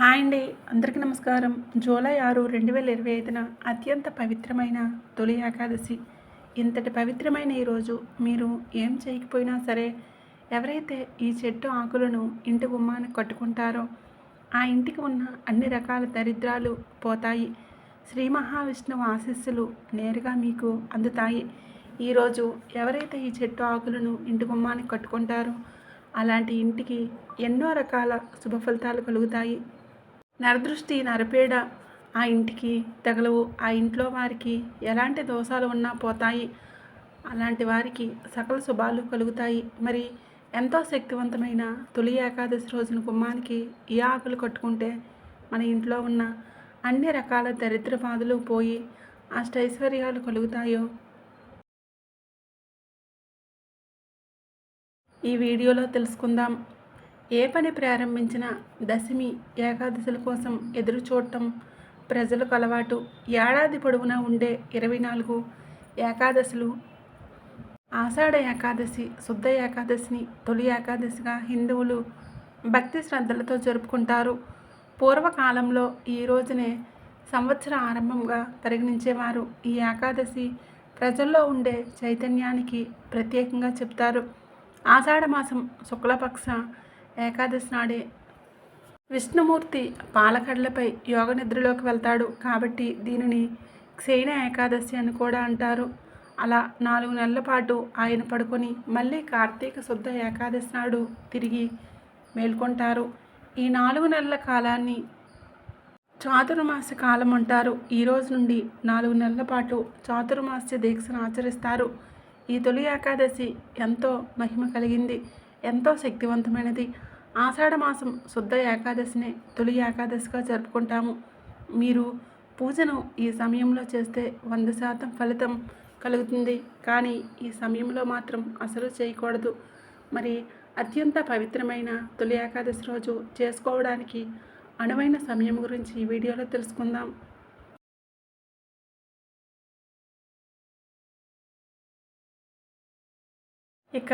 Hi అండి. అందరికీ నమస్కారం. జూలై ఆరు రెండు వేల ఇరవై ఐదున అత్యంత పవిత్రమైన తొలి ఏకాదశి. ఇంతటి పవిత్రమైన ఈరోజు మీరు ఏం చేయకపోయినా సరే ఎవరైతే ఈ చెట్టు ఆకులను ఇంటి గుమ్మానికి కట్టుకుంటారో ఆ ఇంటికి ఉన్న అన్ని రకాల దరిద్రాలు పోతాయి. శ్రీ మహావిష్ణువు ఆశీస్సులు నేరుగా మీకు అందుతాయి. ఈరోజు ఎవరైతే ఈ చెట్టు ఆకులను ఇంటి గుమ్మానికి కట్టుకుంటారో అలాంటి ఇంటికి ఎన్నో రకాల శుభ ఫలితాలు కలుగుతాయి. నరదృష్టి నరపేడ ఆ ఇంటికి తగలవు. ఆ ఇంట్లో వారికి ఎలాంటి దోషాలు ఉన్నా పోతాయి. అలాంటి వారికి సకల శుభాలు కలుగుతాయి. మరి ఎంతో శక్తివంతమైన తొలి ఏకాదశి రోజున గుమ్మానికి ఈ ఆకులు కట్టుకుంటే మన ఇంట్లో ఉన్న అన్ని రకాల దరిద్ర బాధలు పోయి అష్టైశ్వర్యాలు కలుగుతాయో? ఈ వీడియోలో తెలుసుకుందాం. ఏ పని ప్రారంభించినా దశమి ఏకాదశుల కోసం ఎదురు చూడటం ప్రజలకు అలవాటు. ఏడాది పొడవునా ఉండే ఇరవై నాలుగు ఏకాదశులు. ఆషాఢ ఏకాదశి శుద్ధ ఏకాదశిని తొలి ఏకాదశిగా హిందువులు భక్తి శ్రద్ధలతో జరుపుకుంటారు. పూర్వకాలంలో ఈ రోజునే సంవత్సర ఆరంభంగా పరిగణించేవారు ఈ ఏకాదశి. ప్రజల్లో ఉండే చైతన్యానికి ప్రత్యేకంగా చెప్తారు. ఆషాఢమాసం శుక్లపక్ష ఏకాదశి నాడే విష్ణుమూర్తి పాలకడలపై యోగ నిద్రలోకి వెళ్తాడు కాబట్టి దీనిని క్షీణ ఏకాదశి అని కూడా అంటారు. అలా నాలుగు నెలల పాటు ఆయన పడుకొని మళ్ళీ కార్తీక శుద్ధ ఏకాదశి నాడు తిరిగి మేల్కొంటారు. ఈ నాలుగు నెలల కాలాన్ని చాతుర్మాస కాలం అంటారు. ఈ రోజు నుండి నాలుగు నెలల పాటు చాతుర్మాస్య దీక్షను ఆచరిస్తారు. ఈ తొలి ఏకాదశి ఎంతో మహిమ కలిగింది. ఎంతో శక్తివంతమైనది. ఆషాఢమాసం శుద్ధ ఏకాదశిని తొలి ఏకాదశిగా జరుపుకుంటాము. మీరు పూజను ఈ సమయంలో చేస్తే వంద శాతం ఫలితం కలుగుతుంది. కానీ ఈ సమయంలో మాత్రం అసలు చేయకూడదు. మరి అత్యంత పవిత్రమైన తొలి ఏకాదశి రోజు చేసుకోవడానికి అనువైన సమయం గురించి ఈ వీడియోలో తెలుసుకుందాం. ఇక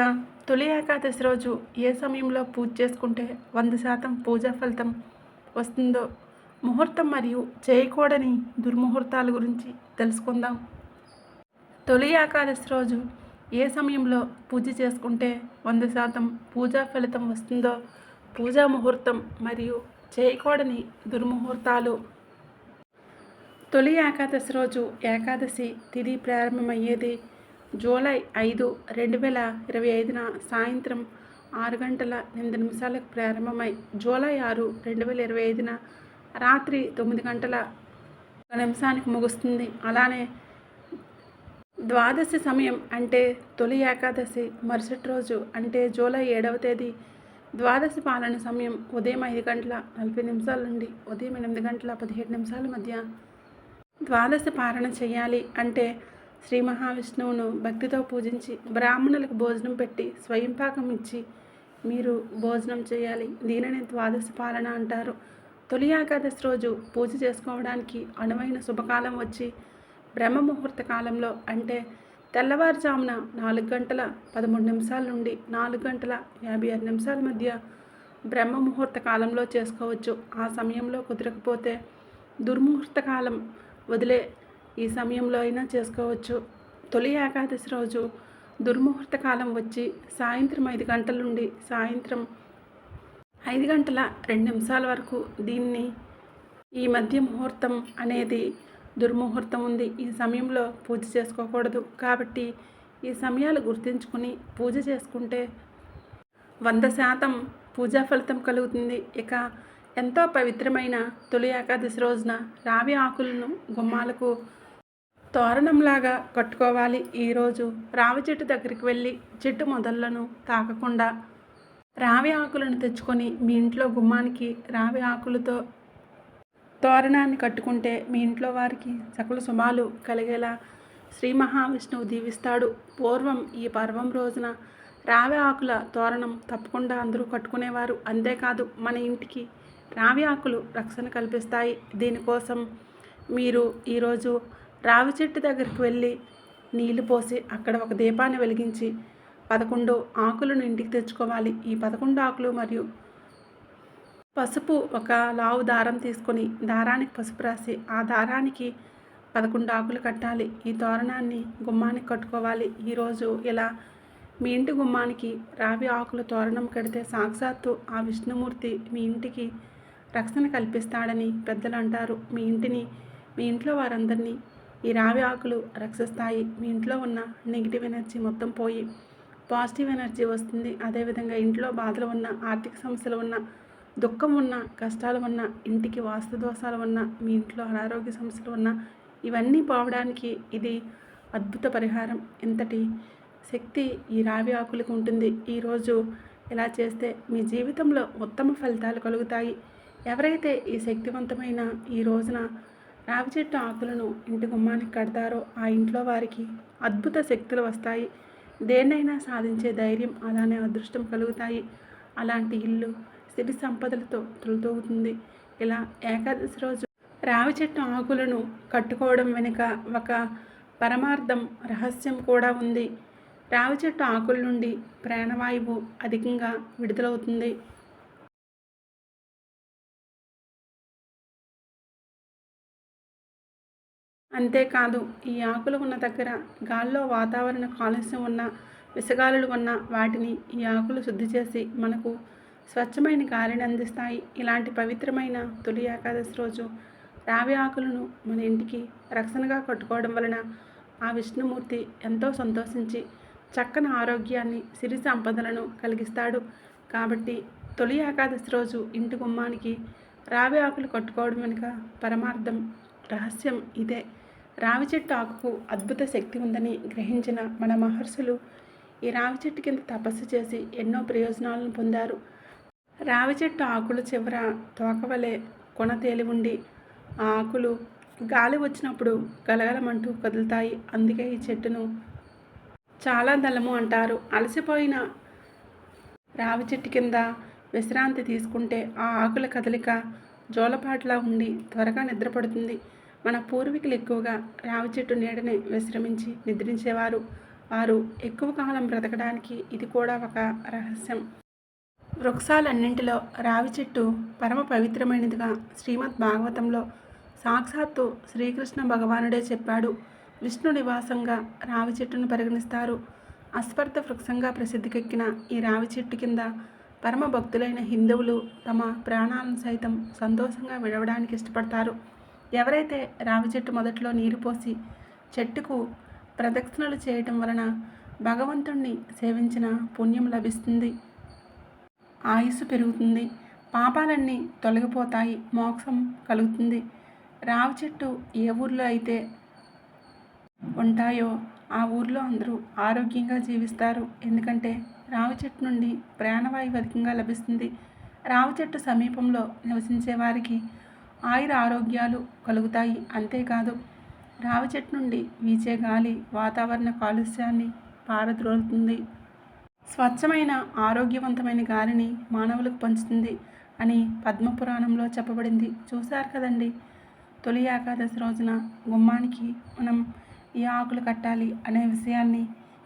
తొలి ఏకాదశి రోజు ఏ సమయంలో పూజ చేసుకుంటే వంద శాతం పూజా ఫలితం వస్తుందో ముహూర్తం మరియు చేయకూడని దుర్ముహూర్తాల గురించి తెలుసుకుందాం. తొలి ఏకాదశి రోజు ఏ సమయంలో పూజ చేసుకుంటే వంద శాతం పూజా ఫలితం వస్తుందో పూజా ముహూర్తం మరియు చేయకూడని దుర్ముహూర్తాలు. తొలి ఏకాదశి రోజు ఏకాదశి తిది ప్రారంభమయ్యేది జూలై ఐదు రెండు వేల ఇరవై ఐదున సాయంత్రం ఆరు గంటల ఎనిమిది నిమిషాలకు ప్రారంభమై జూలై ఆరు రెండు వేల ఇరవై ఐదున రాత్రి తొమ్మిది గంటల ఒక నిమిషానికి ముగుస్తుంది. అలానే ద్వాదశి సమయం అంటే తొలి ఏకాదశి మరుసటి రోజు అంటే జూలై ఏడవ తేదీ ద్వాదశి పాలన సమయం ఉదయం ఐదు గంటల నలభై నిమిషాల నుండి ఉదయం ఎనిమిది గంటల పదిహేడు నిమిషాల మధ్య ద్వాదశి పాలన చేయాలి అంటే శ్రీ మహావిష్ణువును భక్తితో పూజించి బ్రాహ్మణులకు భోజనం పెట్టి స్వయంపాకం ఇచ్చి మీరు భోజనం చేయాలి. దీనిని ద్వాదశ పాలన అంటారు. తొలి ఏకాదశి రోజు పూజ చేసుకోవడానికి అనువైన శుభకాలం వచ్చి బ్రహ్మ ముహూర్త కాలంలో అంటే తెల్లవారుజామున నాలుగు గంటల పదమూడు నిమిషాల నుండి నాలుగు గంటల యాభై ఆరు నిమిషాల మధ్య బ్రహ్మ ముహూర్త కాలంలో చేసుకోవచ్చు. ఆ సమయంలో కుదరకపోతే దుర్ముహూర్త కాలం వదిలే ఈ సమయంలో అయినా చేసుకోవచ్చు. తొలి ఏకాదశి రోజు దుర్ముహూర్త కాలం వచ్చి సాయంత్రం ఐదు గంటల నుండి సాయంత్రం ఐదు గంటల రెండు నిమిషాల వరకు దీన్ని ఈ మధ్య ముహూర్తం అనేది దుర్ముహూర్తం ఉంది. ఈ సమయంలో పూజ చేసుకోకూడదు. కాబట్టి ఈ సమయాలు గుర్తించుకుని పూజ చేసుకుంటే వంద శాతం పూజా ఫలితం కలుగుతుంది. ఇక ఎంతో పవిత్రమైన తొలి ఏకాదశి రోజున రావి ఆకులను గుమ్మాలకు తోరణంలాగా కట్టుకోవాలి ఈరోజు. రావి చెట్టు దగ్గరికి వెళ్ళి చెట్టు మొదళ్ళను తాకకుండా రావి ఆకులను తెచ్చుకొని మీ ఇంట్లో గుమ్మానికి రావి ఆకులతో తోరణాన్ని కట్టుకుంటే మీ ఇంట్లో వారికి సకల శుభాలు కలిగేలా శ్రీ మహావిష్ణువు దీవిస్తాడు. పూర్వం ఈ పర్వం రోజున రావి ఆకుల తోరణం తప్పకుండా అందరూ కట్టుకునేవారు. అంతేకాదు మన ఇంటికి రావి ఆకులు రక్షణ కల్పిస్తాయి. దీనికోసం మీరు ఈరోజు రావి చెట్టు దగ్గరికి వెళ్ళి నీళ్ళు పోసి అక్కడ ఒక దీపాన్ని వెలిగించి పదకొండు ఆకులను ఇంటికి తెచ్చుకోవాలి. ఈ పదకొండు ఆకులు మరియు పసుపు ఒక లావు దారం తీసుకొని దారానికి పసుపు రాసి ఆ దారానికి పదకొండు ఆకులు కట్టాలి. ఈ తోరణాన్ని గుమ్మానికి కట్టుకోవాలి. ఈరోజు ఇలా మీ ఇంటి గుమ్మానికి రావి ఆకుల తోరణం కడితే సాక్షాత్తు ఆ విష్ణుమూర్తి మీ ఇంటికి రక్షణ కల్పిస్తాడని పెద్దలు అంటారు. మీ ఇంటిని మీ ఇంట్లో వారందరినీ ఈ రావి ఆకులు రక్షిస్తాయి. మీ ఇంట్లో ఉన్న నెగిటివ్ ఎనర్జీ మొత్తం పోయి పాజిటివ్ ఎనర్జీ వస్తుంది. అదేవిధంగా ఇంట్లో బాధలు ఉన్న ఆర్థిక సమస్యలు ఉన్న దుఃఖం ఉన్న కష్టాలు ఉన్న ఇంటికి వాస్తు దోషాలు ఉన్న మీ ఇంట్లో అనారోగ్య సమస్యలు ఉన్న ఇవన్నీ పోవడానికి ఇది అద్భుత పరిహారం. ఇంతటి శక్తి ఈ రావి ఆకులకు ఉంటుంది. ఈరోజు ఇలా చేస్తే మీ జీవితంలో ఉత్తమ ఫలితాలు కలుగుతాయి. ఎవరైతే ఈ శక్తివంతమైన ఈ రోజున రావి చెట్టు ఆకులను ఇంటి గుమ్మానికి కడతారో ఆ ఇంట్లో వారికి అద్భుత శక్తులు వస్తాయి. దేన్నైనా సాధించే ధైర్యం అలానే అదృష్టం కలుగుతాయి. అలాంటి ఇల్లు సిరి సంపదలతో తొలుతూగుతుంది ఇలా ఏకాదశి రోజు రావి చెట్టు ఆకులను కట్టుకోవడం వెనుక ఒక పరమార్థం రహస్యం కూడా ఉంది. రావి చెట్టు ఆకుల నుండి ప్రాణవాయువు అధికంగా విడుదలవుతుంది. అంతేకాదు ఈ ఆకులు ఉన్న దగ్గర గాల్లో వాతావరణ కాలుష్యం ఉన్న విసగాలులు ఉన్న వాటిని ఈ ఆకులు శుద్ధి చేసి మనకు స్వచ్ఛమైన గాలిని అందిస్తాయి. ఇలాంటి పవిత్రమైన తొలి ఏకాదశి రోజు రావి ఆకులను మన ఇంటికి రక్షణగా కట్టుకోవడం వలన ఆ విష్ణుమూర్తి ఎంతో సంతోషించి చక్కని ఆరోగ్యాన్ని సిరి సంపదలను కలిగిస్తాడు. కాబట్టి తొలి ఏకాదశి రోజు ఇంటి గుమ్మానికి రావి ఆకులు కట్టుకోవడం వెనుక పరమార్థం రహస్యం ఇదే. రావి చెట్టు ఆకుకు అద్భుత శక్తి ఉందని గ్రహించిన మన మహర్షులు ఈ రావి చెట్టు కింద తపస్సు చేసి ఎన్నో ప్రయోజనాలను పొందారు. రావి చెట్టు ఆకులు చివర తోకవలే కొన తేలి ఉండి ఆ ఆకులు గాలి వచ్చినప్పుడు గలగలమంటూ కదులుతాయి. అందుకే ఈ చెట్టును చాలా దళము అంటారు. అలసిపోయిన రావి చెట్టు కింద విశ్రాంతి తీసుకుంటే ఆ ఆకుల కదలిక జోలపాట్లా ఉండి త్వరగా నిద్రపడుతుంది. మన పూర్వీకులు ఎక్కువగా రావి చెట్టు నీడని విశ్రమించి నిద్రించేవారు. వారు ఎక్కువ కాలం బ్రతకడానికి ఇది కూడా ఒక రహస్యం. వృక్షాలన్నింటిలో రావి చెట్టు పరమ పవిత్రమైనదిగా శ్రీమద్ భాగవతంలో సాక్షాత్తు శ్రీకృష్ణ భగవానుడే చెప్పాడు. విష్ణు నివాసంగా రావి చెట్టును పరిగణిస్తారు. అస్పర్ధ వృక్షంగా ప్రసిద్ధికెక్కిన ఈ రావి చెట్టు కింద పరమ భక్తులైన హిందువులు తమ ప్రాణాలను సైతం సంతోషంగా విడవడానికి ఇష్టపడతారు. ఎవరైతే రావి చెట్టు మొదట్లో నీరు పోసి చెట్టుకు ప్రదక్షిణలు చేయటం వలన భగవంతుణ్ణి సేవించిన పుణ్యం లభిస్తుంది. ఆయుస్సు పెరుగుతుంది. పాపాలన్నీ తొలగిపోతాయి. మోక్షం కలుగుతుంది. రావి చెట్టు ఏ ఊర్లో అయితే ఉంటాయో ఆ ఊర్లో అందరూ ఆరోగ్యంగా జీవిస్తారు. ఎందుకంటే రావి చెట్టు నుండి ప్రాణవాయువు అధికంగా లభిస్తుంది. రావి చెట్టు సమీపంలో నివసించే వారికి ఆయుర ఆరోగ్యాలు కలుగుతాయి. అంతేకాదు రావి చెట్టు నుండి వీచే గాలి వాతావరణ కాలుష్యాన్ని పారద్రోలుతుంది. స్వచ్ఛమైన ఆరోగ్యవంతమైన గాలిని మానవులకు పంచుతుంది అని పద్మపురాణంలో చెప్పబడింది. చూశారు కదండి? తొలి ఏకాదశి రోజున గుమ్మానికి మనం ఈ ఆకులు కట్టాలి అనే విషయాన్ని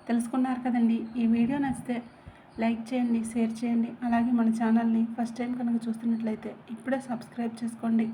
తెలుసుకున్నారు కదండి? ఈ వీడియో నచ్చితే లైక్ చేయండి షేర్ చేయండి. అలాగే మన ఛానల్ని ఫస్ట్ టైం కనుక చూస్తున్నట్లయితే ఇప్పుడే సబ్స్క్రైబ్ చేసుకోండి.